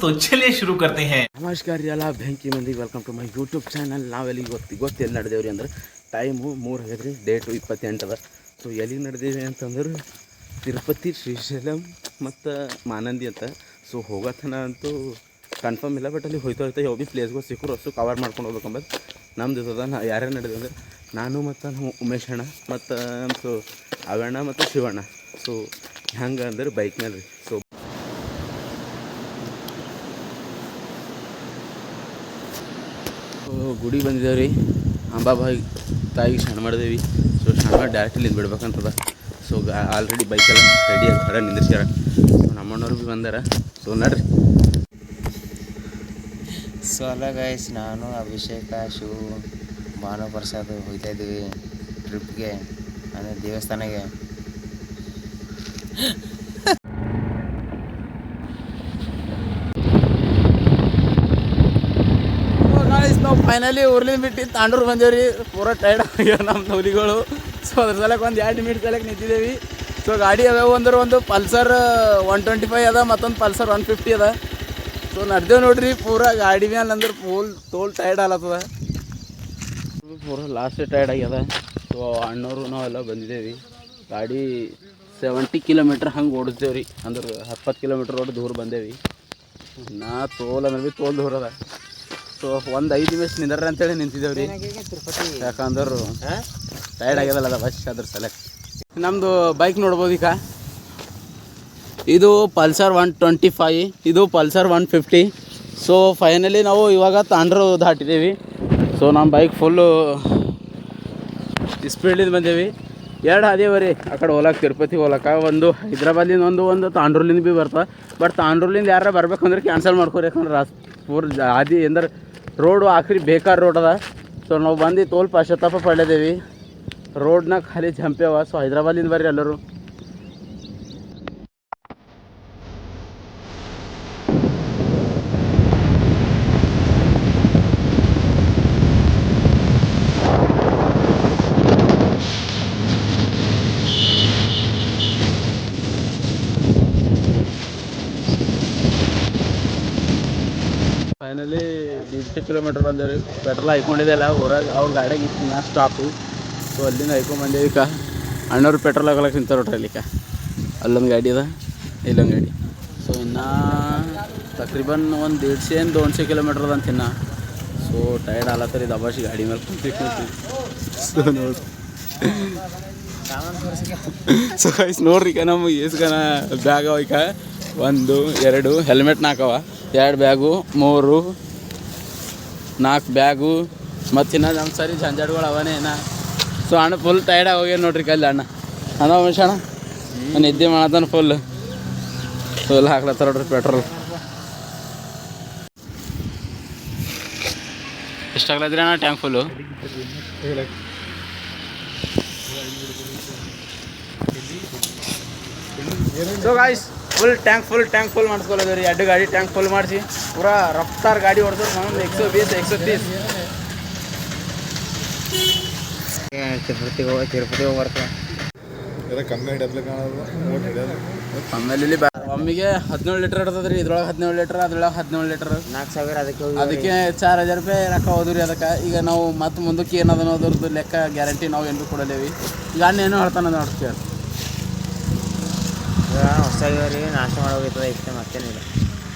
तो चलिए शुरू करते हैं ನಮಸ್ಕಾರ ರೀ ಎಲ್ಲ ಬೆಂಕಿ ಮಂದಿಗೆ welcome to my YouTube channel ನಾವೆಲ್ಲಿ ಗೊತ್ತಿ ಗೊತ್ತು ಎಲ್ಲಿ ನಡೆದೇವ್ರಿ ಅಂದ್ರೆ ಟೈಮು ಮೂರು ಆಗೈತೆ ಡೇಟು ಇಪ್ಪತ್ತೆಂಟು ಅದ ಸೊ ಎಲ್ಲಿಗೆ ನಡೆದೇವಿ ಅಂತಂದ್ರೆ ತಿರುಪತಿ ಶ್ರೀಶೈಲಂ ಮತ್ತು ಮಾನಂದಿ ಅಂತ ಸೊ ಹೋಗತನ ಅಂತೂ ಕನ್ಫರ್ಮ್ ಇಲ್ಲ ಬಟ್ ಅಲ್ಲಿ ಹೋಯ್ತಾ ಹೋಯ್ತಾ ಯಾವ ಭೀ ಪ್ಲೇಸ್ಗಳು ಸಿಕ್ಕರು ಅಷ್ಟು ಕವರ್ ಮಾಡ್ಕೊಂಡು ಹೋಗ್ಬೇಕಂಬದು ನಮ್ದು ಇರ್ತದ ನಾ ಯಾರ್ಯಾರು ನಡೆದೇವೆ ಅಂದ್ರೆ ನಾನು ಮತ್ತು ನಮ್ಮ ಉಮೇಶ್ ಅಣ್ಣ ಮತ್ತು ಸೊ ಅವಣ್ಣ ಮತ್ತು ಶಿವಣ್ಣ ಸೊ ಹೆಂಗೆ ಅಂದ್ರೆ ಬೈಕ್ ಮೇಲೆ ರೀ ಸೊ ಗುಡಿ ಬಂದಿದ್ದೇವೆ ರೀ ಅಂಬಾಬಾಯಿ ತಾಯಿಗೆ ಸ್ನಾನ ಮಾಡಿದೇವಿ. ಸೊ ಸ್ನಾನ ಮಾಡಿ ಡೈರೆಕ್ಟ್ ಇಲ್ಲಿ ಬಿಡ್ಬೇಕಂತದ ಸೊ ಆಲ್ರೆಡಿ ಬೈಕೆಲ್ಲ ರೆಡಿ ಆಗಿ ಹೊರ ನಿಂದಿರ್ತಾರೆ ಸೊ ನಮ್ಮಣ್ಣವ್ರು ಭೀ ಬಂದಾರ. ಸೊ ನಡ್ರಿ. ಸೊ ಅಲ್ಲ ಗೈಸ್ ನಾನು ಅಭಿಷೇಕ, ಶಿವು, ಭಾನು ಪ್ರಸಾದ್ ಹೋಗ್ತಾ ಇದ್ದೀವಿ ಟ್ರಿಪ್ಗೆ ಅಂದರೆ ದೇವಸ್ಥಾನಕ್ಕೆ ನಾವು ಫೈನಲಿ ಊರ್ಲಿಂದ ಬಿಟ್ಟು ತಾಂಡೂರು ಬಂದೇವ್ರಿ. ಪೂರ ಟೈರ್ಡ್ ಆಗ್ಯಾವ ನಮ್ಮ ನೌಲಿಗಳು ಸೊ ಅದ್ರ ಸಲಕ್ಕೆ ಒಂದು ಎರಡು ಮಿನಿಟ್ ಸಲಕ್ಕೆ ನಿಂತಿದ್ದೇವೆ ಸೊ ಗಾಡಿ ಅದಾವ ಅಂದ್ರೆ ಒಂದು ಪಲ್ಸರ್ ಒನ್ ಟ್ವೆಂಟಿ ಫೈವ್ ಅದ, ಮತ್ತೊಂದು ಪಲ್ಸರ್ ಒನ್ ಫಿಫ್ಟಿ ಅದ. ಸೊ ನಡ್ದೇವು ನೋಡ್ರಿ, ಪೂರ ಗಾಡಿ ಮೇಲೆ ಅಂದ್ರೆ ಫುಲ್ ತೋಲ್ ಟೈರ್ಡ್ ಆಲತ್ತದ ಪೂರ ಲಾಸ್ಟ್ ಟೈರ್ಡ್ ಆಗ್ಯದ. ಸೊ ಅಣ್ಣವರು ನಾವೆಲ್ಲ ಬಂದಿದ್ದೇವೆ ಗಾಡಿ ಸೆವೆಂಟಿ ಕಿಲೋಮೀಟ್ರ್ ಹಂಗೆ ಓಡಿಸ್ತೇವೆ ರೀ ಅಂದ್ರೆ ಹತ್ತು ಕಿಲೋಮೀಟ್ರ್ ರೋಡ್ ದೂರ ಬಂದೇವಿ. ನಾ ತೋಲ್ ಅಂದ್ರೆ ಭೀ ತೋಲ್ ದೂರ ಅದ. ಸೊ ಒಂದು ಐದು ನಿಮಿಷ ನಿಂದ್ರ ಅಂತೇಳಿ ನಿಂತಿದ್ದೇವೆ ರೀ ತಿರುಪತಿ ಯಾಕಂದ್ರೆ ಟೈರ್ಡ್ ಆಗ್ಯದಲ್ಲ ಅದ ಬಸ್ ಅದ್ರ ಸಲಕ್ ನಮ್ಮದು ಬೈಕ್ ನೋಡ್ಬೋದು ಈಗ. ಇದು ಪಲ್ಸರ್ ಒನ್ ಟ್ವೆಂಟಿ ಫೈ ಇದು Pulsar one fifty so finally ನಾವು ಇವಾಗ ತಾಂಡ್ರು ದಾಟಿದ್ದೀವಿ ಸೊ ನಮ್ಮ ಬೈಕ್ ಫುಲ್ಲು ಸ್ಪೀಡಿಂದ ಬಂದೇವಿ. ಎರಡು ಅದೇವ ರೀ. ಆ ಕಡೆ ಹೋಲಕ್ಕೆ ತಿರುಪತಿ ಹೋಲಕ್ಕೆ ಒಂದು ಹೈದ್ರಾಬಾದಿಂದ ಒಂದು ಒಂದು ತಾಂಡ್ರೂಲಿಂದ ಭೀ ಬರ್ತವೆ. ಬಟ್ ತಾಂಡ್ರೂಲಿಂದ ಯಾರು ಬರ್ಬೇಕಂದ್ರೆ ಕ್ಯಾನ್ಸಲ್ ಮಾಡ್ಕೋರಿ. ಯಾಕಂದ್ರೆ ರಾಸ್ ಪೂರ್ ಆದಿ ಅಂದ್ರೆ ರೋಡು ಆಖರಿ ಬೇಕಾದ ರೋಡ್ ಅದ. ಸೊ ನಾವು ಬಂದು ತೋಲ್ ಪಶ್ಚಾತ್ತಾಪ ಪಡೆದೇವಿ ರೋಡ್ನಾಗ ಖಾಲಿ ಜಂಪ್ಯಾವ ಸೊ ಹೈದ್ರಾಬಾದಿಂದ ಬರ್ರಿ ಎಲ್ಲರೂ. ಫೈನಲಿ ಡಿಜಿಟಲ್ ಕಿಲೋಮೀಟ್ರ್ ಬಂದೇವ್ರಿ. ಪೆಟ್ರೋಲ್ ಹಾಕೊಂಡಿದ್ದೆಲ್ಲ ಊರಾಗ ಅವ್ರ ಗಾಡಿಯಾಗ ಇತ್ತು ನಾ ಸ್ಟಾಪು ಸೊ ಅಲ್ಲಿಂದ ಹಾಯ್ಕೊಂಡ್ ಬಂದೇವಿ ಈಗ. ಅಣ್ಣವ್ರು ಪೆಟ್ರೋಲ್ ಹಾಕೊಳಕ್ಕೆ ನಿಂತಾರ ನೋಡ್ರಿ ಅಲ್ಲಿಕ ಅಲ್ಲೊಂದು ಗಾಡಿ ಅದ, ಇಲ್ಲೊಂದು ಗಾಡಿ. ಸೊ ಇನ್ನು ತಕ್ರೀಬನ್ ಒಂದು ದೇಡ್ಸೆ ಏನು ದೋನ್ಸೆ ಕಿಲೋಮೀಟ್ರ್ ಅದ ಅಂತಿನ್ನ ಸೊ ಟೈರ್ಡ್ ಆಲತ್ತರಿ ದಬಾಶಿ ಗಾಡಿ ಮೇಲೆ ಕುಂತಿ ಕುಂತಿ ಸೊ ನೋಡ್ರಿ ಸೊ ನೋಡ್ರಿ ಈಗ ನಮ್ಮ ಏಸ್ಗನ ಬ್ಯಾಗ್ ಈಗ. ಒಂದು, ಎರಡು ಹೆಲ್ಮೆಟ್ ನಾಲ್ಕವ ಎರಡು ಬ್ಯಾಗು, ಮೂರು ನಾಲ್ಕು ಬ್ಯಾಗು. ಮತ್ತು ಇನ್ನ ನಮ್ಮ ಸರಿ ಜಂಜಾಟ್ಗಳು ಅವನೇ ಏನ ಸೊ ಅಣ್ಣ ಫುಲ್ ಟೈರ್ಡ್ ಹೋಗ್ಯಾನ ನೋಡ್ರಿ ಕಲ್ಲಿ ಅಣ್ಣ. ಅಣ್ಣ ಮನುಷ್ಯ ಅಣ್ಣ ನಿದ್ದೆ ಮಾಡತಾನ ಫುಲ್ ಫುಲ್ ಹಾಕ್ಲತ್ತಾರ ನೋಡ್ರಿ ಪೆಟ್ರೋಲ್ ಎಷ್ಟಾಗ್ಲತ್ರಿ ಅಣ್ಣ tank full so guys full tank full tank full ಮಾಡಿಸ್ಕೊಳ್ಳೋದು ರೀ. ಎರಡು ಗಾಡಿ ಟ್ಯಾಂಕ್ ಫುಲ್ ಮಾಡಿಸಿ. ಪೂರಾ ರಫ್ತಾರ್ ಗಾಡಿ ಹೊಡೆದ್ರು ಒಂದು ಎಕ್ಸೋ ಬೀಸ್ ಎಕ್ಸೋ ತೀಸ್ ಹೋಗ ಹೋಗಿ ತಿರುಪತಿ ಹೋಗಿ ಹಿಡಿಯೋದು. ಆಮೇಲೆ ಇಲ್ಲಿ ಒಮ್ಮಿಗೆ ಹದಿನೇಳು ಲೀಟರ್ ಇರ್ತದೆ ರೀ ಇದ್ರೊಳಗೆ ಹದಿನೇಳು ಲೀಟರ್ ಅದ್ರೊಳಗೆ ಹದಿನೇಳು ಲೀಟರ್ ನಾಲ್ಕು ಸಾವಿರ ಅದಕ್ಕೆ ಅದಕ್ಕೆ ಚಾರ್ ಹಜಾರ್ ರೂಪಾಯಿ ರೊಕ್ಕ ಹೋದ್ರಿ ಅದಕ್ಕೆ. ಈಗ ನಾವು ಮತ್ತೆ ಮುಂದಕ್ಕೆ ಏನದನೋ ಅದ್ರದ್ದು ಲೆಕ್ಕ ಗ್ಯಾರಂಟಿ ನಾವು ಏನು ಕೊಡಲೇವಿ. ಈಗ ಅಣ್ಣ ಏನೋ ಹೇಳ್ತಾನೆ ನೋಡಿ ಕೇಳಿ ಹೊಸ ರೀ ನಾಷ್ಟ ಮಾಡೋಗಿರ್ತದೆ ಇಷ್ಟೇ ಮತ್ತೇನಿಲ್ಲ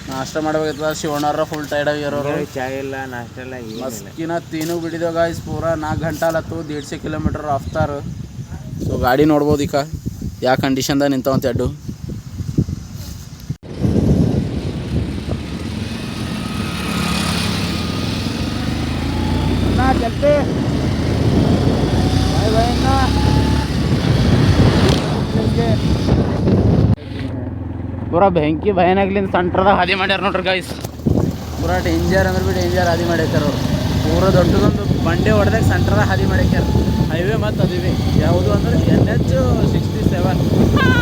ನಾಷ್ಟ ಮಾಡ್ಬೇಕಾಯ್ತದ ಶಿವಣ್ಣವ್ರ ಫುಲ್ ಟೈರ್ಡ್ ಆಗಿರೋರು ಚಾ ಇಲ್ಲ ನಾಷ್ಟ ಇಲ್ಲ ಏನಿಲ್ಲ. ಮಸ್ಕಿನ ತೀನು ಬಿಡಿದೋ ಗಾಯ್ಸ್ ಪೂರ ನಾಲ್ಕು ಗಂಟೆ ಆಲತ್ತು ದೇಡ್ಸೆ ಕಿಲೋಮೀಟರ್ ಆಫ್ತಾರ ಸೊ ಗಾಡಿ ನೋಡ್ಬೋದು ಈಗ ಯಾವ ಕಂಡೀಷನ್ದಾಗ ನಿಂತಾವಂತ ಎಡ್ಡು? ಪೂರಾ ಬೆಂಕಿ ಭಯನಾಗ್ಲಿಂದ ಸೆಂಟ್ರದಾಗ ಹಾದಿ ಮಾಡ್ಯಾರ ನೋಡ್ರಿ ಗೈಸ್ ಪೂರಾ ಡೇಂಜರ್ ಅಂದ್ರೆ ಬಿ ಡೇಂಜರ್ ಹಾದಿ ಮಾಡ್ಯಾರ ಅವ್ರು. ಪೂರ ದೊಡ್ಡದೊಂದು ಬಂಡೆ ಹೊಡೆದಾಗ ಸೆಂಟ್ರದಾಗ ಹಾದಿ ಮಾಡ್ಯಾರ ಹೈವೇ ಮತ್ತು ಅದಿವೆ ಯಾವುದು ಅಂದ್ರೆ N H sixty seven kilometre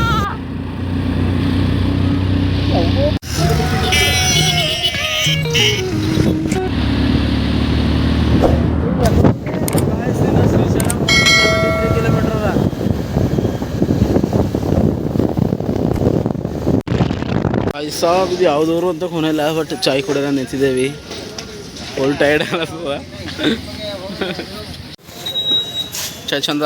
ಸಾಗಿದು ಯಾವುದೂರು ಅಂತ ಕೊನೆಲ್ಲ ಬಟ್ ಚಾಯ್ ಕುಡಿಯೋಣ ನಿಂತಿದ್ದೇವೆ. ಫುಲ್ ಟೈರ್ಡ್ ಅಲ್ಲ ಚಾಯ್ ಚಂದ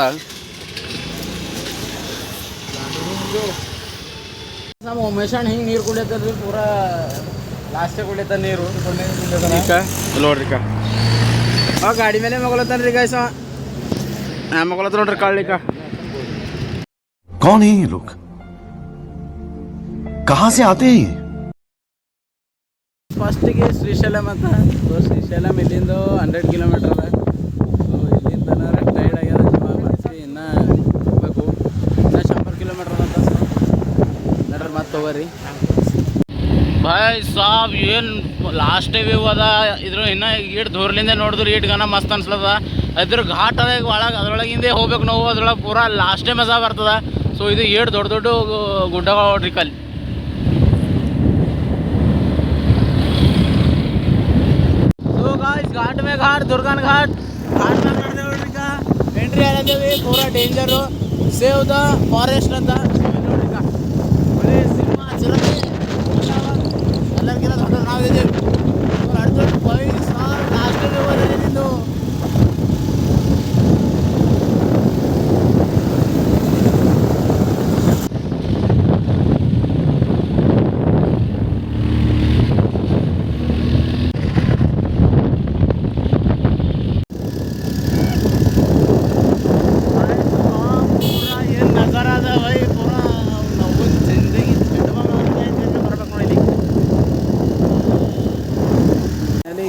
ನಮ್ಮ ಉಮೇಶಣ್ಣ ಹಿಂಗೆ ನೀರು ಕುಡಿಯತ್ತಲ್ರಿ ಪೂರಾ ಲಾಸ್ಟೇ ಕುಡಿಯತ್ತ ನೀರು. ನೋಡ್ರಿ ಕಾ ಆ ಗಾಡಿ ಮೇಲೆ ಮಗಲತ್ತಾನ್ರಿ ಗಾಯ್ಸ ನಾ ಮಗಲತ್ತ ನೋಡ್ರಿ ಕಾಳಿಕ ಕೌನ್ ಹೇ कहां से आते हैं ये ಫಸ್ಟಿಗೆ ಶ್ರೀಶೈಲಂ ಅಂತ ಸೊ ಶ್ರೀಶೈಲಂ ಇಲ್ಲಿಂದ ಹಂಡ್ರೆಡ್ ಕಿಲೋಮೀಟರ್ ಅದ ಸೊ ಇಲ್ಲಿಂದ ಟೈರ್ಡ್ ಆಗ್ಯದ ಜೀವ ಮತ್ತೆ ಇನ್ನು ಹೋಗ್ಬೇಕು ಇನ್ನು ಶಂಬರ್ ಕಿಲೋಮೀಟರ್ ಅಂತ ಸೊ ನಡ್ರಿ ಮತ್ತೆ ಹೋಗ್ರಿ ಭಾಯ್ ಸಾಬ್ ಏನು ಲಾಸ್ಟ್ ವ್ಯೂ ಅದ ಇದ್ರ ಇನ್ನು ಈಟ್ ದೂರ್ಲಿಂದ ನೋಡಿದ್ರೆ ಈಟ್ ಗನ ಮಸ್ತ್ ಅನ್ಸ್ಲದ ಅದ್ರ ಘಾಟ್ ಅದ ಒಳಗೆ ಅದ್ರೊಳಗಿಂದ ಹೋಗ್ಬೇಕು ನಾವು ಅದ್ರೊಳಗೆ ಪೂರಾ ಲಾಸ್ಟೇ ಮಜಾ ಬರ್ತದ ಸೊ ಇದು ಏಟ್ ದೊಡ್ಡ ದೊಡ್ಡ ಗುಡ್ಡಗಳು ನೋಡ್ರಿ ಕಲ್ಲಿ ಗಾಯ್ಸ್ ಘಾಟ್ ಮೇ ಘಾಟ್ ದುರ್ಗನ್ ಘಾಟ್ ಘಾಟ್ ಮೇಲೆ ನಡೆದೇ ನೋಡ್ರಿ ಈಗ ಎಂಟ್ರಿ ಆಗಿದ್ದೀವಿ ಪೂರಾ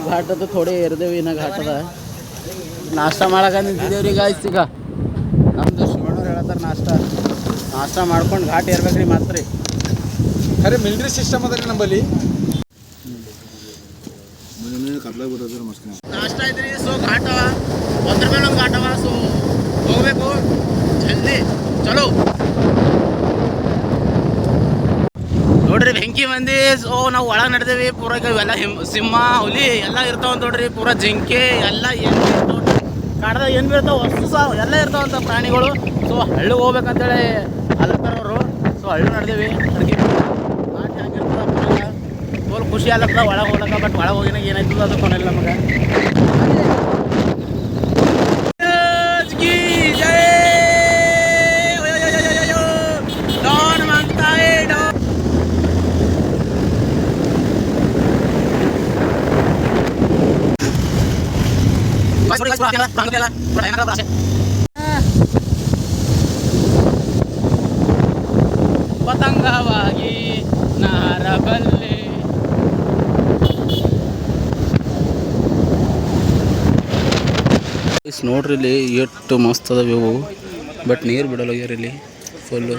ಅಲ್ಲಿ ಘಾಟ್ ಅದು ಥೋಡೆ ಏರ್ದೇವಿ ಇನ್ನ ಘಾಟ್ ಅದ ನಾಷ್ಟ ಮಾಡಕ ನಿಂತಿದ್ದೇವ್ರಿ ಗಾಯ್ಸ್ ಈಗ. ನಮ್ದು ಶಿವಣ್ಣವ್ರು ಹೇಳತ್ತಾರ ನಾಷ್ಟ. ನಾಷ್ಟ ಮಾಡ್ಕೊಂಡು ಘಾಟ್ ಏರ್ಬೇಕ್ರಿ ಮಾತ್ರ ರೀ. ಖರೆ ಮಿಲ್ಟ್ರಿ ಸಿಸ್ಟಮ್ ಅದ ರೀ ನಂಬಲ್ಲಿ. ನಾಷ್ಟ ಐತ್ರಿ ಸೊ ಘಾಟ. ಅವ ಒಂದ್ರ ಮೇಲೆ ಒಂದು ಘಾಟ್ ಅವ ಸೊ ಹೋಗ್ಬೇಕು. ಜಲ್ದಿ. ಚಲೋ. ನೋಡ್ರಿ ಬೆಂಕಿ ಮಂದಿ, ಸೊ ನಾವು ಒಳಗೆ ನಡೆದೇವಿ, ಪೂರ ಇವೆಲ್ಲ ಹಿಮ್, ಸಿಂಹ, ಹುಲಿ ಎಲ್ಲ ಇರ್ತಾವ ನೋಡ್ರಿ, ಪೂರ ಜಿಂಕೆ, ಎಲ್ಲ ಏನು ನೋಡ್ರಿ. ಕಾಡ್ದಾಗ ಏನು ಬೀಳ್ತಾವ? ವಸ್ತು ಸಹ ಎಲ್ಲ ಇರ್ತಾವಂತ ಪ್ರಾಣಿಗಳು. ಸೊ ಹಳ್ಳಿಗೆ ಹೋಗ್ಬೇಕಂತೇಳಿ ಅಲ್ಲತ್ತಾರ ಅವರು. ಸೊ ಹಳ್ಳಿ ನಡೆದೇವಿ. ಅಡ್ಗೆ ಫುಲ್ ಖುಷಿ ಆಗ್ಲತ್ತದ ಒಳಗೆ ಹೋಗ್ಲಕ್ಕ ಬಟ್ ಒಳಗೆ ಹೋಗಿನಾಗ ಏನಾಯ್ತದ ಅದು ಕೊನೆಲ್ಲ ನಮಗೆ. ಪತಂಗವಾಗಿ ನಾರಬಲ್ಲೆ. ಇಸ್ ನೋಡ್ರಿ ಇಲ್ಲಿ ಎಷ್ಟು ಮಸ್ತ್ ಅದಾವ ಇವು. ಬಟ್ ನೀರು ಬಿಡಲ್ಲ ಹೋಗ್ಯಾರ ಇಲ್ಲಿ ಫುಲ್ಲು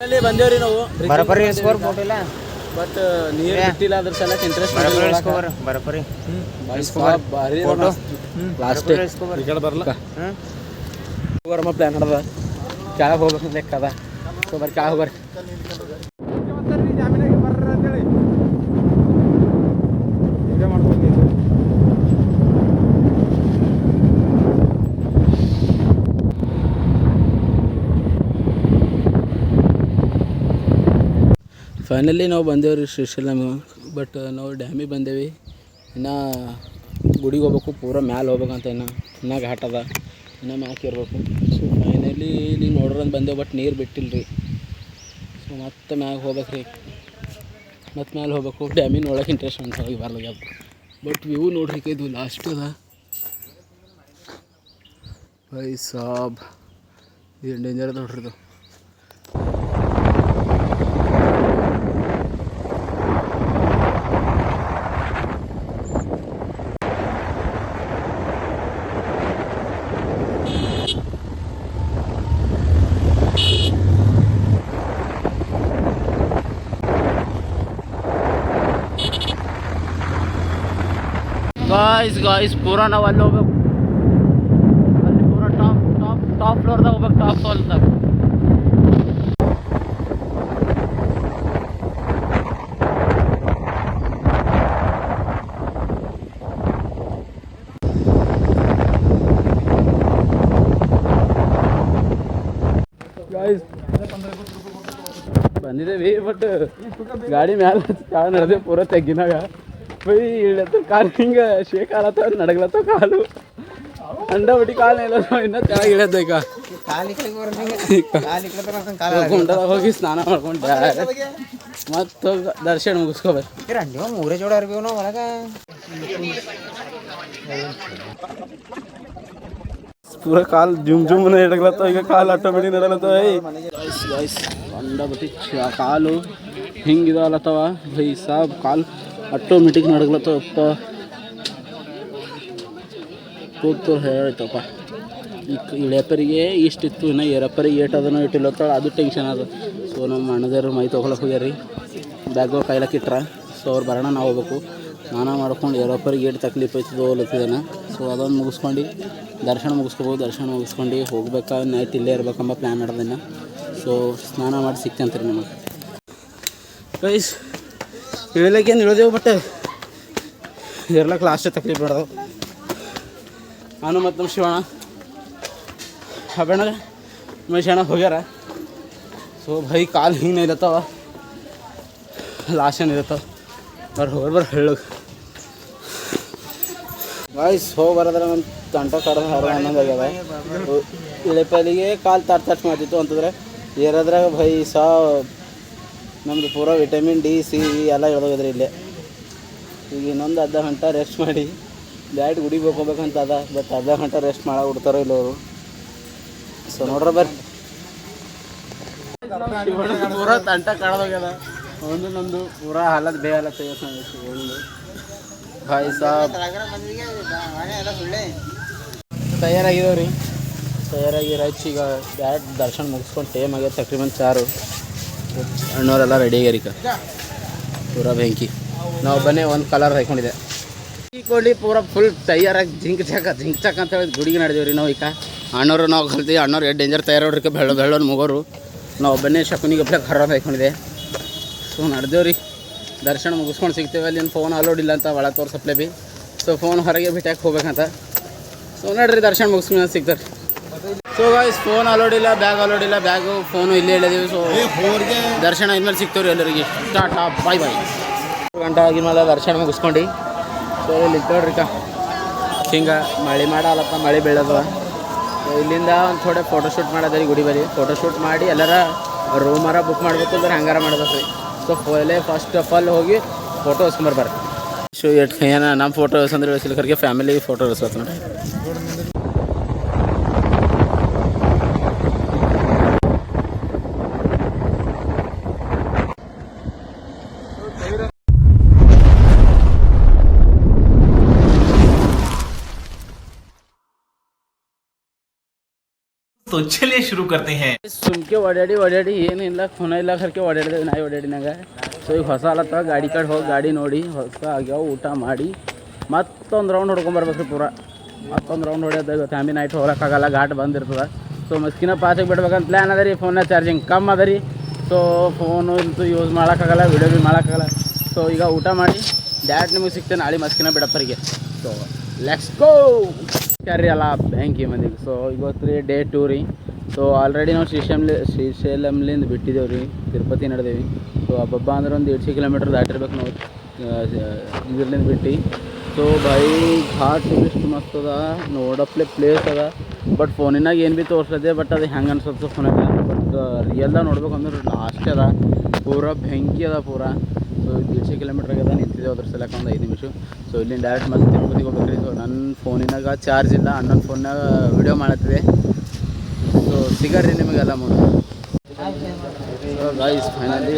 ಅಲ್ಲಿ ಬಂದೇವ್ರಿ ನಾವು. ಬರಬರಿ ಸ್ಕೋರ್ ಫೋಟೋ ಇಲ್ಲ ಬಟ್ ನೀರು ಬಿಟ್ಟಿಲ್ಲ ಅದ್ರ ಸಲಕ್ಕೆ ಇಂಟ್ರೆಸ್ಟ್ ಬರಬರಿ ಬರಪರಿ ಬರಬರಿ. ಭಾರಿ ಫೋಟೋ. ಲಾಸ್ಟ್ ಈ ಕಡೆ ಬರಲ್ಲ ಹ್ಮ್. ಹೋಗ್ಬರಮ್ಮ ಪ್ಲ್ಯಾನ್ ಅದ ಕೆಳಗೆ ಹೋಗ್ಬೇಕು ಲೆಕ್ಕ ಅದ ಸೊ ಬರ್ರಿ ಕೆಳಗೆ ಹೋಗ್ರಿ. ಫೈನಲಿ ನಾವು ಬಂದೇವ್ರಿ ಶ್ರೀಶೈಲಮ್ ಬಟ್ ನಾವು ಡ್ಯಾಮಿಗೆ ಬಂದೇವಿ. ಇನ್ನು ಗುಡಿಗೆ ಹೋಗ್ಬೇಕು, ಪೂರ ಮ್ಯಾಲೆ ಹೋಗ್ಬೇಕಂತ ಇನ್ನು. ಇನ್ನು ಘಾಟ್ ಅದ. ಇನ್ನು ಮ್ಯಾಕೆ ಇರಬೇಕು ಸೊ ಫೈನಲಿ ಇಲ್ಲಿ ನೋಡ್ರಂತ ಬಂದೇವು ಬಟ್ ನೀರು ಬಿಟ್ಟಿಲ್ಲ ರೀ ಸೊ ಮತ್ತೆ ಮ್ಯಾಗೆ ಹೋಗ್ಬೇಕು ರೀ ಮತ್ತೆ ಮ್ಯಾಲೆ ಹೋಗ್ಬೇಕು. ಡ್ಯಾಮಿ ನೋಡೋಕೆ ಇಂಟ್ರೆಸ್ಟ್ ಅಂತ ಹೋಗಿ ಬರ್ಲಾಗ್ಯದ ಬಟ್ ವ್ಯೂ ನೋಡ್ರಿ ಇದು ಲಾಸ್ಟ್ ಅದ. ಬೈ ಸಾಬ್. ಏನು ಡೇಂಜರ್ ನೋಡ್ರಿ ಇದು. ಗಾಯ್ಸ್ ಗಾಯ್ಸ್ ಪೂರ ನಾವು ಅಲ್ಲಿ ಹೋಗ್ಬೇಕು ಅಲ್ಲಿ ಪೂರ ಟಾಪ್ ಟಾಪ್ ಟಾಪ್ ಫ್ಲೋರ್ದಾಗ ಹೋಗ್ಬೇಕು ಟಾಪ್ ಫ್ಲೋರ್ದಾಗ ಬಂದಿದ್ದೇವೆ ಬಟ್ ಗಾಡಿ ಮ್ಯಾಲ ಕಾಲ ನಡೆದೆ ಪೂರ ತೆಗ್ಗಿನಾಗ ಬೈ ಇಳತ್ತ ಕಾಲು ಹಿಂಗೆ ಶೇಕ್ ಆಲತ್ತ ನಡಗ್ಲತ್ತ ಕಾಲು ಅಂಡ ಬಿಟ್ಟು ಕಾಲು ಇಲ್ಲ ಇನ್ನ ಕೆಳಗೆ ಇಳತ್ತ ಈಗ ಗುಂಡದಾಗ ಹೋಗಿ ಸ್ನಾನ ಮಾಡ್ಕೊಂಡು ಮತ್ತು ದರ್ಶನ ಮುಗಿಸ್ಕೋಬೇಕು ರಂಡಿ ಮೂರೇ ಜೋಡ ಅರ್ಬಿ ನಾವು ಹೊರಗ ಪೂರ ಕಾಲು ಜುಮ್ ಜುಮ್ ನಡಗ್ಲತ್ತ ಈಗ ಕಾಲು ಆಟೋಮೆಟಿಕ್ ನಡಲತ್ತವ ಅಂಡ ಬಿಟ್ಟು ಕಾಲು ಹಿಂಗಿದಾವಲತ್ತವ ಭೈ ಸಾಬ್ ಕಾಲು ಆಟೋಮೆಟಿಕ್ ನಡಗ್ಲತ್ತಪ್ಪ ಕೂತು ಹೇಳ್ತಪ್ಪ ಈ ಇಳೆಪರಿಗೆ ಇಷ್ಟಿತ್ತು, ಇನ್ನು ಏರಪ್ಪರಿಗೆ ಏಟ್ ಅದನೋ ಇಟ್ಟಿಲ್ಲತ್ತಾಳ ಅದು ಟೆನ್ಷನ್ ಅದು. ಸೊ ನಮ್ಮ ಅಣ್ಣದರು ಮೈ ತೊಗೊಳಕ್ಕೆ ಹೋಗ್ಯಾರಿ ಬ್ಯಾಗ್ ಕಾಯ್ಲಕ್ಕೆ ಇಟ್ರ. ಸೊ ಅವ್ರು ಬರೋಣ, ನಾವು ಹೋಗ್ಬೇಕು. ಸ್ನಾನ ಮಾಡ್ಕೊಂಡು ಏರೋಪ್ಪರಿಗೆ ಏಟ್ ತಕ್ಲೀಫ್ ಐತದೋ ಹೋಗ್ಲತ್ತಿದ್ದಾನೆ ಸೊ ಅದನ್ನು ಮುಗಿಸ್ಕೊಂಡು, ದರ್ಶನ ಮುಗಿಸ್ಕೋಬೋದು, ದರ್ಶನ ಮುಗಿಸ್ಕೊಂಡು ಹೋಗ್ಬೇಕಾ ನೈಟ್ ಇಲ್ಲೇ ಇರ್ಬೇಕಂಬ ಪ್ಲ್ಯಾನ್ ಮಾಡೋದನ್ನು ಸೊ ಸ್ನಾನ ಮಾಡಿ ಸಿಗ್ತಂತ್ರಿ ನಮಗೆ. ಗೈಸ್ ಇಳಿಲಕ್ಕೆ ಏನು ಇಳಿದೆವು ಬಟ್ ಇರ್ಲಕ್ಕೆ ಲಾಸ್ಟ್ ತಕ್ಲೀಫ್ ಬಿಡೋದು. ನಾನು ಮತ್ತು ನಮ್ಮ ಶಿವಣ್ಣ. ಹಬ್ಬಣ್ಣ ಮನುಷ್ಯಣ್ಣ ಹೋಗ್ಯಾರ. ಸೊ ಭೈ ಕಾಲು ಹಿಂಗೆ ಇರತ್ತವ. ಲಾಸ್ಟ್ ಏನು ಇರತ್ತವ ಬರ್ರಿ ಹೋಗಿ ಬರ್ರಿ ಹೇಳು ವಾಯ್ಸ್ ಹೋಗಿ ಬರೋದ್ರ ನನ್ನ ತಂಟ ಕಡ್ದು ಹರ ಅನ್ನೋದು ಆಗ್ಯದ. ಕಾಲು ತಟ್ ತಟ್ ಮಾಡ್ತಿತ್ತು ಅಂತಂದ್ರೆ, ಏರದ್ರಾಗ ಭೈ ಸಾ ನಮ್ಮದು ಪೂರಾ ವಿಟಮಿನ್ ಡಿ ಸಿ ಎಲ್ಲ ಇಳ್ದೋಗಿದ್ರಿ ಇಲ್ಲೇ. ಈಗ ಇನ್ನೊಂದು ಅರ್ಧ ಗಂಟೆ ರೆಸ್ಟ್ ಮಾಡಿ ಬ್ಯಾಟ್ ಗುಡಿಗೆ ಹೋಗ್ಬೇಕಂತ ಅದ ಬಟ್ ಅರ್ಧ ಗಂಟೆ ರೆಸ್ಟ್ ಮಾಡಿ ಬಿಡ್ತಾರೋ ಇಲ್ಲ ಅವರು. ಸೊ ನೋಡ್ರ ಬರ್ರಿ. ಪೂರ ತಂಟ ಕಳೆದೋಗ್ಯದ. ಒಂದು ನಮ್ಮದು ಪೂರಾ ಹಾಲತ್ ಬೇ ಹಾಲತ್ ಒಂದು. ಭಾಯ್ ಸಾಬ್. ತಯಾರಾಗಿದಾವೆ ತಯಾರಾಗಿ ರಚ್ ಈಗ ಬ್ಯಾಟ್ ದರ್ಶನ ಮುಗಿಸ್ಕೊಂಡು ಟೈಮ್ ಆಗ್ಯದ ತಕ್ರಿಬನ್ ಚಾರು ಅಣ್ಣವರೆಲ್ಲ ರೆಡಿ ಈಗ ಪೂರ ಬೆಂಕಿ. ನಾವು ಬನ್ನಿ ಒಂದು ಕಲರ್ ಹಾಕೊಂಡಿದೆ. ಈ ಕೊಡ್ಲಿ ಪೂರ ಫುಲ್ ತಯಾರಾಗಿ ಜಿಂಕ್ ಚಾಕ ಜಿಂಕ್ ಚಾಕ ಅಂತ ಹೇಳಿ ಗುಡಿಗೆ ನಡೆದೇವೆ ರೀ ನಾವು ಈಗ ಅಣ್ಣವ್ರು ನಾವು ಕಲ್ತೀವಿ ಅಣ್ಣವ್ರು ಎಷ್ಟು ಡೇಂಜರ್ ತಯಾರವ್ರಿಗೆ ಬೆಳ್ಳ ಬೆಳ್ಳೋನ್ ಮುಗೋರು. ನಾವು ಬನ್ನಿ ಶಕುನಿಗೆ ಒಬ್ಬಳೆ ಖರಾಬ್ ಹಾಕೊಂಡಿದೆ. ಸೊ ನಡೆದೇವ್ರಿ ದರ್ಶನ ಮುಗಿಸ್ಕೊಂಡು ಸಿಗ್ತೇವೆ ಅಲ್ಲಿ ಫೋನ್ ಅಲೋಡ್ ಇಲ್ಲ ಅಂತ ಒಳ ತೋರ್ಸಪ್ಲೆ ಬಿ. ಸೊ ಫೋನ್ ಹೊರಗೆ ಬಿಟ್ಟಾಕೆ ಹೋಗ್ಬೇಕಂತ. ಸೊ ನಡ್ರಿ, ದರ್ಶನ ಮುಗಿಸ್ಕೊಂಡು ಸಿಗ್ತಾರೆ. ಸೊ ಗಾಯ್ಸ್ ಫೋನ್ ಅಲೋಡ್ ಇಲ್ಲ ಬ್ಯಾಗ್ ಅಲೋಡ್ ಇಲ್ಲ ಬ್ಯಾಗು ಫೋನು ಇಲ್ಲೇ ಹೇಳಿದೀವಿ ಸೊ ದರ್ಶನ ಇನ್ಮೇಲೆ ಸಿಗ್ತವ್ರಿ ಎಲ್ಲರಿಗೆ. ಟಾಟಾ ಬಾಯ್ ಬಾಯ್ ಗಂಟೆ ಆಗಿದ್ಮೇಲೆ ದರ್ಶನ ಮುಗಿಸ್ಕೊಂಡು. ಸೊ ಇಲ್ಲಿ ನೋಡ್ರಿ ಕಾ. ಹಿಂಗೆ ಮಳೆ ಮಾಡಲ್ಲಪ್ಪ ಮಳೆ ಬೀಳದವ ಸೊ ಇಲ್ಲಿಂದ ಒಂದು ಥೋಡೆ ಫೋಟೋಶೂಟ್ ಮಾಡೋದ್ರಿ ಗುಡಿ ಬರೀ ಫೋಟೋಶೂಟ್ ಮಾಡಿ ಎಲ್ಲರ ರೂಮರ ಬುಕ್ ಮಾಡಬೇಕು ಅಂದ್ರೆ ಹಂಗಾರ ಮಾಡ್ಬೇಕು ರೀ ಸೊ ಪೋಲೆ ಫಸ್ಟ್ ಆಫ್ ಆಲ್ ಹೋಗಿ ಫೋಟೋ ಇಸ್ಕೊಂಬರ್ಬಾರ್ದು ಸೊ ಏನ ನಮ್ಮ ಫೋಟೋ ಹೊಸಂದ್ರೆ ಸಿಲ್ಕರ್ಗೆ ಫ್ಯಾಮಿಲಿ ಫೋಟೋ ಇಳಿಸ್ಬೇಕು तो चलिए शुरू करते हैं ಸುಮ್ಕೆ ಓಡಾಡಿ ಓಡಾಡಿ ಏನಿಲ್ಲ ಖುನ ಇಲ್ಲ ಖರ್ಕೆ ಓಡಾಡಿದೆ ನಾಯಿ ಓಡಾಡಿನಾಗ ಸೊ ಈಗ ಹೊಸ ಅಲತ್ತ ಗಾಡಿ ಕಡೆ ಹೋಗಿ ಗಾಡಿ ನೋಡಿ ಹೊಸ ಆಗ್ಯಾವ ಊಟ ಮಾಡಿ ಮತ್ತೊಂದು ರೌಂಡ್ ಹೊಡ್ಕೊಂಬರ್ಬೇಕು ಪೂರ ಮತ್ತೊಂದು ರೌಂಡ್ ಹೊಡ್ಯೋದು ಫ್ಯಾಮಿಲಿ ನೈಟ್ ಹೋಗಕ್ಕಾಗಲ್ಲ ಘಾಟ್ ಬಂದಿರ್ತದೆ ಸೊ ಮಸ್ಕಿನ ಪಾಸಿಗೆ ಬಿಡ್ಬೇಕಂತ ಪ್ಲ್ಯಾನ್ ಅದ ರೀ ಫೋನ್ನ ಚಾರ್ಜಿಂಗ್ ಕಮ್ಮಿ ಅದ ರೀ ಸೊ ಫೋನು ಇಂತೂ ಯೂಸ್ ಮಾಡೋಕ್ಕಾಗಲ್ಲ ವಿಡಿಯೋ ಭೀ ಮಾಡೋಕ್ಕಾಗಲ್ಲ ಸೊ ಈಗ ಊಟ ಮಾಡಿ ಡ್ಯಾಟ್ ನಿಮಗೆ ಸಿಗ್ತೇನೆ ನಾಳೆ ಮಸ್ಕಿನ ಬಿಡಪ್ಪರಿಗೆ ಸೊ ಲೆಟ್ಸ್ ಗೋ ಕರ್ರಿ ಅಲ್ಲ ಬ್ಯಾಂಕಿ ಮಂದಿಗೆ. ಸೊ ಇವತ್ತು ರೀ ಡೇ ಟೂ ರೀ. ಸೊ ಆಲ್ರೆಡಿ ನಾವು ಶ್ರೀಶೈಲ ಶ್ರೀಶೈಲಮ್ಲಿಂದ ಬಿಟ್ಟಿದ್ದೇವೆ ರೀ, ತಿರುಪತಿ ನಡೆದೇವಿ. ಸೊ ಹಬ್ಬ ಅಂದ್ರೆ ಒಂದು ಏಳ್ಸಿ ಕಿಲೋಮೀಟ್ರ್ ದಾಟಿರ್ಬೇಕು ನಾವು. ಇದರ್ಲಿಂದ ಬಿಟ್ಟು. ಸೊ ಬೈ ಘಾಟ್ ಎಷ್ಟು ಮಸ್ತ್ ಅದ, ನೋಡಪ್ಲೆ ಪ್ಲೇಸ್ ಅದ. ಬಟ್ ಫೋನಿನಾಗ ಏನು ಭೀ ತೋರ್ಸದೆ ಬಟ್ ಅದು ಹೆಂಗೆ ಅನ್ಸುತ್ತೆ ಫೋನಾಗ ಬಟ್ ರಿಯಲ್ದಾಗ ನೋಡ್ಬೇಕು ಅಂದ್ರೆ ಲಾಸ್ಟ್ ಅದ. ಪೂರ ಬೆಂಕಿ ಅದ ಪೂರ. ಸೊ ದೇಶ ಕಿಲೋಮೀಟರ್ ಆಗ್ಯದ ನಿಂತಿದ್ದೇವೆ ಅದ್ರ ಸಲಕ್ಕ ಒಂದು ಐದು ನಿಮಿಷ. ಸೊ ಇಲ್ಲಿಂದ ಡೈರೆಕ್ಟ್ ಮತ್ತೆ ತಿರುಪತಿಗೆ ಹೋಗ್ಬೇಕ್ರಿ. ಸೊ ನನ್ನ ಫೋನಿನಾಗ ಚಾರ್ಜ್ ಇಲ್ಲ, ಅಣ್ಣನ ಫೋನ್ನಾಗ ವಿಡಿಯೋ ಮಾಡತ್ತಿದೆ ಸೊ ಸಿಗರ್ರಿ ನಿಮಗೆಲ್ಲ ಮುಂದೆ ಸೊ ಗಾಯ್ಸ್ ಫೈನಲಿ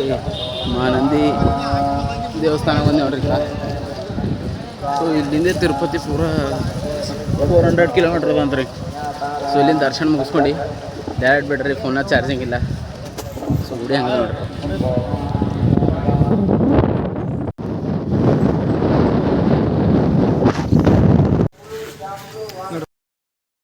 ಮಾನಂದಿ ದೇವಸ್ಥಾನ ಬಂದು ನೋಡ್ರಿ ಸೊ ಇಲ್ಲಿಂದ ತಿರುಪತಿ ಪೂರ ಫೋರ್ ಹಂಡ್ರೆಡ್ ಕಿಲೋಮೀಟ್ರ್ ಬಂತ್ರಿ ಸೊ ಇಲ್ಲಿಂದ ದರ್ಶನ ಮುಗಿಸ್ಕೊಂಡು. ಡೈರೆಕ್ಟ್ ಬಿಡ್ರಿ ಫೋನಾಗ ಚಾರ್ಜಿಂಗ್ ಇಲ್ಲ. ಸೊ ಗುಡಿ ಹಂಗೆ ನೋಡ್ರಿ.